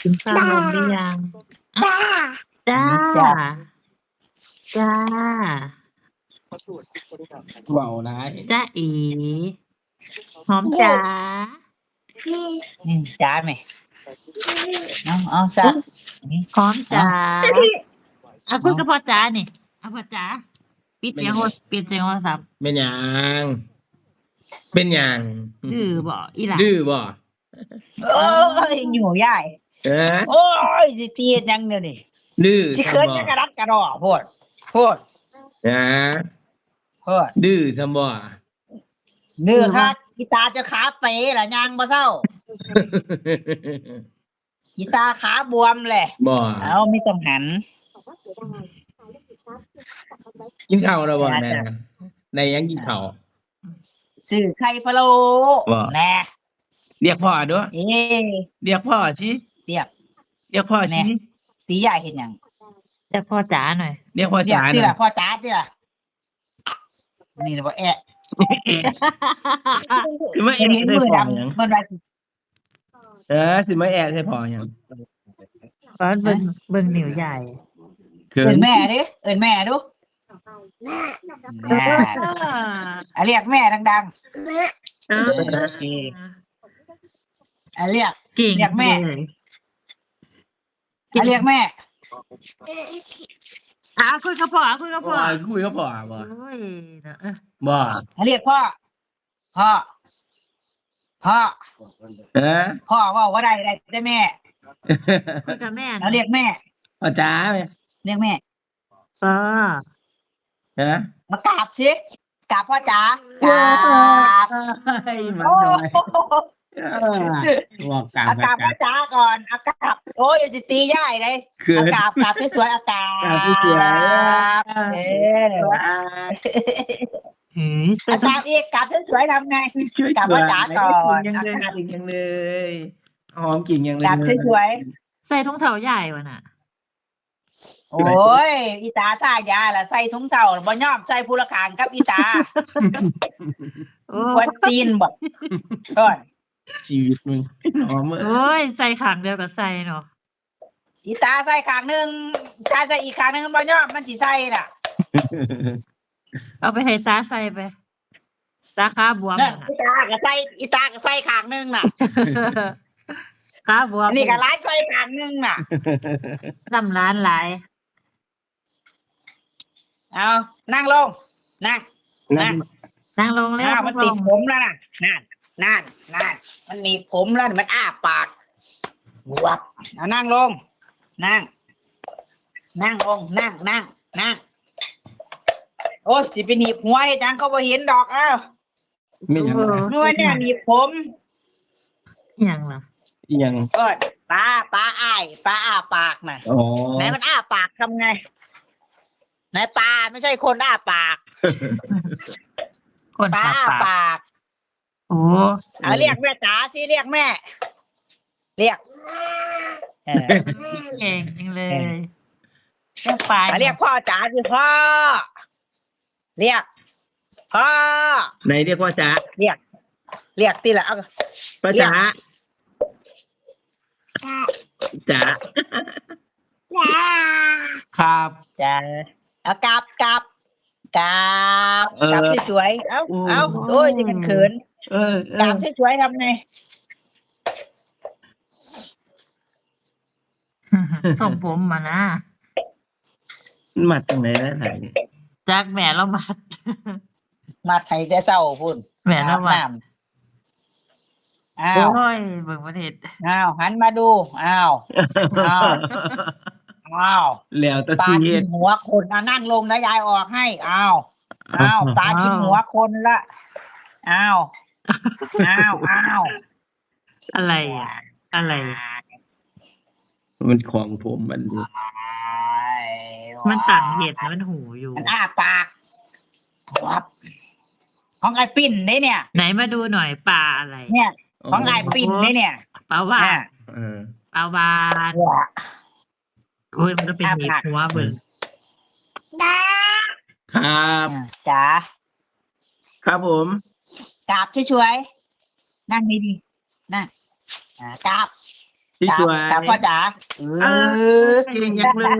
กินข้าวนมหรือยังจ้าจ้าเบาร้ายจ้าอีหอมจ๋าอืมจ้าไหมเอาเอาซะหอมจ๋าอะคุยกับพ่อจ๋านี่เอาพ่อจ๋าปิดเสียงโทรปิดเสียงโทรศัพท์เป็นหยังเป็นหยังดื้อบ่อีหล่ะดื้อบ่ โอ้ยอยู่ใหญ่เออโอ้ยสิเตียนยังเดี๋ยวนี้ดื้อสิเคินจะกระดักกระดอโพดโพดนะโพดดื้อซะบ่เนื้อคักกีตาจะขาเป๋ละยางบ่เศร้ากีตาขาบวมแหละบ่เอาไม่ต้องหันกินข้าวแล้วบ่จ้ะแม่จ้ะในยังกินข้าวสื่อไข่พะโล้ว่าแน่ เรียกพ่อด้วยเอ๊ะเรียกพ่อสิเรียก เรียกพ่อสิแน่ตีใหญ่เห็นยังจะพ่อจ๋าหน่อย เรียกพ่อเรียกจ๋าหที่น่ละอยพ่อจ้าที่ละนี่นะบ่แอะคือมาแอเห็ะนใส่มือพ่อหยังดำมันว่าสิเออสิมาแอะใส่พ่อหยังตอนเบิ่งเบิ่งนิ้วใหญ่เขิเอินนแม่ดิเอินแม่ดูแม่อะเรียกแม่ดัง เออโอเคๆอะเรียก เก่งเรียกแม่ เลยอะเรียกแม่ อะคุยกับพ่ออะคุยกับพ่อพ่อคุยกับพ่อบ่โอ้ยเนอะเออบ่อะเรียกพ่อ พ่อ พ่อ เออพ่อว่าว่าได้ได้ได้แม่ คุยกับแม่เอาเรียกแม่ พ่อจ๋าไหมเรียกแม่พ่อเออมากราบสิกราบพ่อจ๋ากราบเฮ้ยมันโอ้น้อย เออบอกกลางเอากราบพ่อจ๋าก่อนเอากราบโอ้ยอย่าสิตีย่ายเลยเขิเอานกราบกราบสวยๆเอากราบกราบสวยๆเออหืมเอากราบอีกกราบสวยๆทำไงกลับพ่อจ๋าก่อนยังเลยกินยังเลยหอมกินยังเลยกราบสวยใส่ถุงเท้าใหญ่วะน่ะๆโอ้ย อีตาตายาล่ะใส่ถุงเท้าบ่ยอมใส่ผู้ละขางกับอีตาโอ้ควนตีนบ่ก่อน ชีวิตมึงหอมเออโอ้ยใส่ขางเดียวกับใส่เนาะอีตาใส่ขางหนึงตาใส่อีกขางหนึงบ่ยอมมันสิใส่น่ะ เอาไปให้ตาใส่ไปตาขาบวมนั่นน่ะอีตาก็ใส่อีตาก็ใส่ขางหนึงน่ะขาบวมอันนี้ก็ร้ายใส่ขางหนึงน่ะน้ำร้านหลายเอานั่งลงนั่งนั่นนั่งลงแล้วอ้าวมันติดผมแล้วน่ะนั่น นั่นนั่นมันหนีบผมแล้วมันอ้าปากบวบเอานั่งลง นั่ง นั่งลง นั่งนั่งนั่งโอ้ยสิไปหนีบหัวให้จังก็บ่เห็นดอกอ้าวไม่ยังนวลเนี่ยหนีบผมอหย่างล่ะอีหยังเออปลาปลาอ้ายปลาอ้าปากน่ะอ๋อไหนมันอ้าปากทำไงไหนปลาไม่ใช่คนอ้าปากคนปลาขาอ้าปาก ปากโอ้เอาเรียกแม่จ๋าสิเรียกแม่ เรียกเออเก่งจริงเลยเรียกปลาเอาเรียกพ่อจ๋าสิพ่อ เรียกพ่อไหนเรียกว่าจ๋าเรียก เรียกตีละเอาป้าจ๋าจ๋าครับจ๋าเอากลับกลับกลับเออกลับสวยๆเอาอืมเอาโอ้ยจะเขิน เออเอกลัอบสวยๆทำไงส่งผมมานะมันมาจากไหนนะไหนจากแม่เรามามาไทยแต่เศร้าพุ่นแม่เรามาอาบน้ำอ้าวโอ้ยเบิ่งประเทศอ้าวหันมาดู อ้าว อ้าว อ้าวแล้วแตะปลาทีกิเฮ็ดนหัวคนอะนั่งลงนะยายออกให้ อ้าว อ้าวปลากินหัวคนละ อ้าว อ้าวอ้าวอะไรอะ อะไร มันของผมมันนี่มันต่างเหตุนะมันหูอยู่ มันอ้าปากวับของไอ้ปิ่นนี่เนี่ย ไหนมาดูหน่อยปลาอะไร เนี่ย ของไอ้ปิ่นนี่เนี่ยปลาวาอ่าฬเออปลาวาฬโอ้ยมันก็เป็นเหตุหัวเบิ่งครับจ๋าครับผม กราบช่วยๆนั่งดีๆนั่งอ่ากราบพี่จ๋าสวยจ๋าพ่อจ๋าเอเออเก่งจังเลย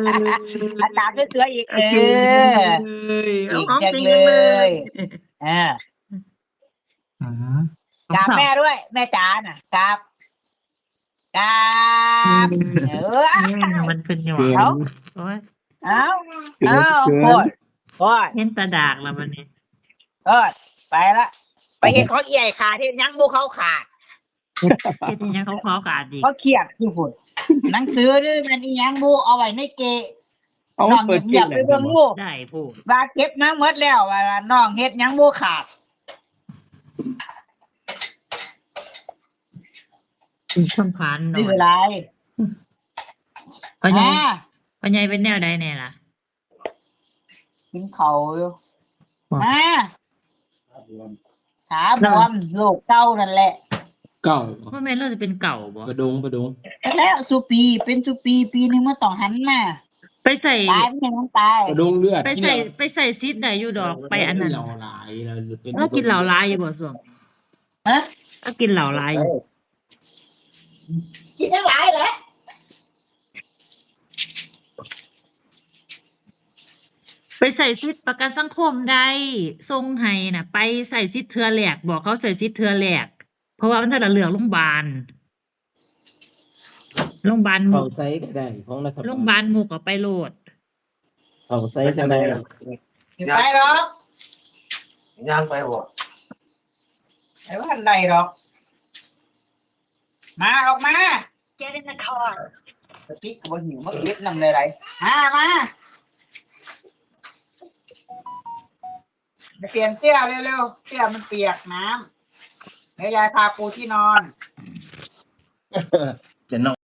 อาจารย์เสืออีกเอเก่งอเลยเอาเก่งจังก่เลย เอออืมกราบแม่ด้วย แม่จ๋าน่ะกราบกราบเออนี่มันเป็นหยวเก่งเอาโอ้ยเอาเกินเอาเกินโคตรโคตรเห็นตาดากแล้ววันนี้โคตรไปละ ไปเห็นเขาเอี่ยขาดที่ยังบุเขาขาดเห็นยังเขาขอกาดดีเขาเครียดที่ฝุ่นหนังสือนี่มันอีหยังบุเอาไว้ในเกะเอาน้องเปิดเงียบๆไปเบิ่งลูกได้พูดว่าเก็บมาหมดแล้วว่าน้องเฮ็ดหยังบุขาดเป็นช่องพานหน่นี่อคืยออะไรปัญญาอ่าปัญญาเป็นแนวใดแน่ล่ะกินเขาวอยู่ว้าวมา ขาบวมโรคเก้านั่นแหละเก่าว่าแม่นเราจะเป็นเก่าบ่กระดงกระดงแล้วสุปีเป็นสุปีปีหนึงมันต้องหันมาไปใส่ตายมันยังต้องตายกระดงเลือดไปใส่ไปใส่ซิดได้อยู่ดอกไปอันนั้นเราหลายเราเป็นแล้วกินเหล่าร้ายอยู่บ่ส่วงฮะก็กินเหล่าร้ายอยู่กินทั้งหลายแหละ ไปใส่ซิดประกันสังคมได้ทรงให้น่ะ ไปใส่ซิดเทือแหลกบอกเขาใส่ซิดเทือแหลกเพราะว่ามันถ้าเหลืองโรงพยาบาลโรงพยาบาลหเขามุกไซก็ได้ของรัฐบาลโรงพยาบาลหมุกก็ไปโหลด เขาไซก็ได้ไม่ไปหรอกย่างไปบ่ไอ้ว่าอันใดหรอก มาออกมา Get in the car ปิ๊กก็บ่หิวมาเก็บนำเลยไรมามา ไปเปลี่ยนเสื้อเร็วๆ เสื้อมันเปียกน้ำเดี๋ยวยายพาปูที่นอน จะนอน